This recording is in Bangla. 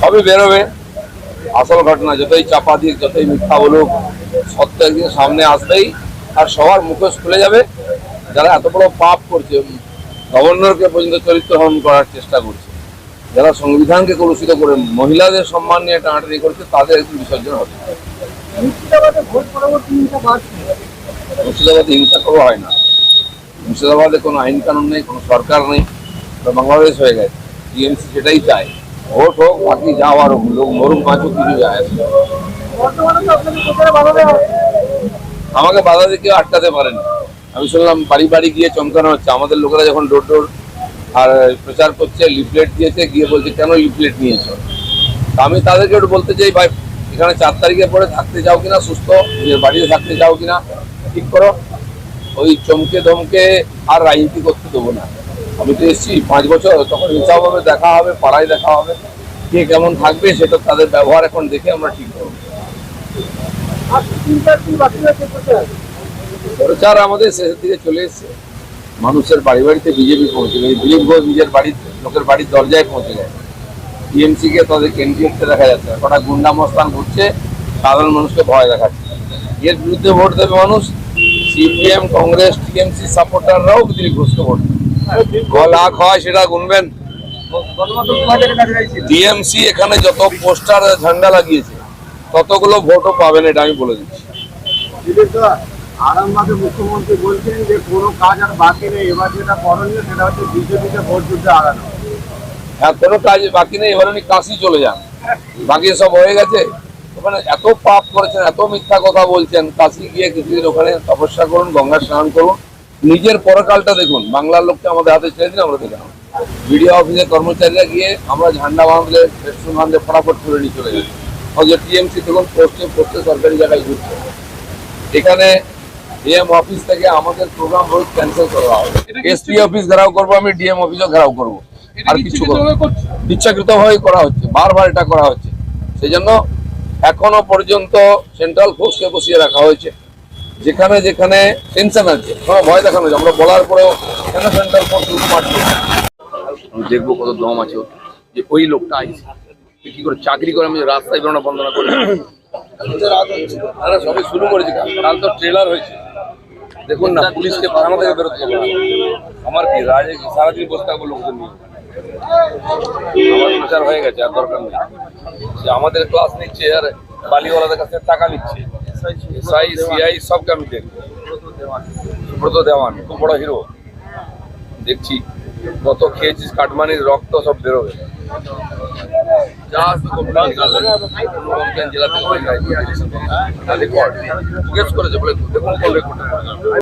সবই বেরোবে। আসল ঘটনা যতই চাপা দিক যতই মিথ্যা বলুক সত্য একদিন সামনে আসবেই আর সবার মুখোশ খুলে যাবে। যারা এত বড় পাপ করছে গভর্নরকে পর্যন্ত চরিত্র হরণ করার চেষ্টা করছে যারা সংবিধানকে কলুষিত করে মহিলাদের সম্মান নিয়ে টানাটানি করছে তাদের একটু বিসর্জন হবে। মুর্শিদাবাদে হিংসা করা হয় না। মুর্শিদাবাদে কোনো আইন কানুন নেই কোনো সরকার নেই বাংলাদেশ হয়ে গেছে। টিএমসি সেটাই চায়। ভোট হোক বাকি যা আর হোক, লোক মরুক বাঁচুক কিছু যায় আসে আমাকে বাধা দিয়ে কেউ আটকাতে পারেন। আমি শুনলাম বাড়ি বাড়ি গিয়ে চমকানো হচ্ছে। আমাদের লোকেরা যখন ডোর ডোর আর প্রচার করছে লিফলেট দিয়েছে গিয়ে বলছে কেন লিফলেট নিয়েছো? তা আমি তাদেরকে একটু বলতে চাই ভাই এখানে চার তারিখে পরে থাকতে যাও কিনা সুস্থ নিজের বাড়িতে থাকতে যাও কিনা ঠিক করো। ওই চমকে ধমকে আর রাজনীতি করতে দেবো না। আমি তো এসেছি, পাঁচ বছর, তখন হিসাব হবে দেখা হবে, পাড়ায় দেখা হবে, কে কেমন থাকবে সেটা তাদের ব্যবহার এখন দেখে আমরা ঠিক করব। প্রচার আমাদের শেষের দিকে চলে এসেছে। মানুষের বাড়ি বাড়িতে বিজেপি পৌঁছে গেছে দিলীপ ঘোষ নিজের বাড়ির, লোকের বাড়ির দরজায় পৌঁছে যায় টিএমসি কে তাদের কেন্দ্রীয় করতে দেখা যাচ্ছে কটা গুন্ডা মস্তান ঘুরছে, সাধারণ মানুষকে ভয় দেখাচ্ছে। এর বিরুদ্ধে ভোট দেবে মানুষ, সিপিএম, কংগ্রেস, টিএমসি সাপোর্টাররাও দিলীপ ঘোষকে ভোট দেবে। ক লাখ হয় সেটা গুনবেন। টিএমসি এখানে যত পোস্টার ঝান্ডা লাগিয়েছে ততগুলো ভোটও পাবেন এটা আমি বলে দিচ্ছি। আরামবাগে মুখ্যমন্ত্রী বলছেন যে কোনো কাজ আর বাকি নেই এবার যেটা করণীয় সেটা হচ্ছে বিজেপিকে ভোট আগানো হ্যাঁ কোনো কাজ বাকি নেই এবার উনি কাশি চলে যান। বাকি সব হয়ে গেছে। ওখানে এত পাপ করেছেন এত মিথ্যা কথা বলছেন কাশি গিয়ে কিছুদিন ওখানে তপস্যা করুন গঙ্গা স্নান করুন। নিজের পরকালটা দেখুন। বাংলার লোককে আমাদের হাতে ছেড়ে দিন আমরা দেখলাম বিডিও অফিসের কর্মচারীরা গিয়ে আমরা ঝান্ডা বাঁধলে বাঁধলে ফটাফট করে নিয়ে চলে গেছে অথচ টিএমসি তখন পোস্টে পোস্টে সরকারি জায়গায় ঘুরছে। এখানে ডিএম অফিস থেকে আমাদের প্রোগ্রাম রোজ ক্যান্সেল করা হবে। এসপি অফিস ঘেরাও করব আমি ডিএম অফিসও ঘেরাও করব। আর কিছু। ইচ্ছাকৃতভাবে করা হচ্ছে বারবার এটা করা হচ্ছে। সেই জন্য এখনও পর্যন্ত সেন্ট্রাল ফোর্সকে বসিয়ে রাখা হয়েছে। যেখানে যেখানে টেনশন আছে, কোনো ভয় দেখানো যায় আমরা বলার পরেও কেন সেন্ট্রাল ফোর্স মারছে আমি দেখব কত দম আছে যে ওই লোকটা আইছে। সে কি করে চাকরি করে আমি যে রাস্তায় বেরোনো বন্ধ না করি সবই শুরু করেছি। কাল। তো ট্রেলার হয়েছে। দেখুন না, পুলিশকে থানা থেকে বেরোতে হবে। আমার কি রাজে সারাদিন বসে থাকব লোকদের নিয়ে? আমার প্রচার হয়ে গেছে, আর দরকার নেই। সে আমাদের ক্লাস নিচ্ছে আর বালিওয়ালাদের কাছে টাকা নিচ্ছে। এসআই সিআই সবকে আমি দেখব। সুব্রত দেওয়ান। খুব বড় হিরো দেখছি কত খেয়েছিস কাটমানির রক্ত সব বেরোবে। জেলা থেকে হয়ে। কর জিজ্ঞেস করেছে বলে দেখুন রেকর্ড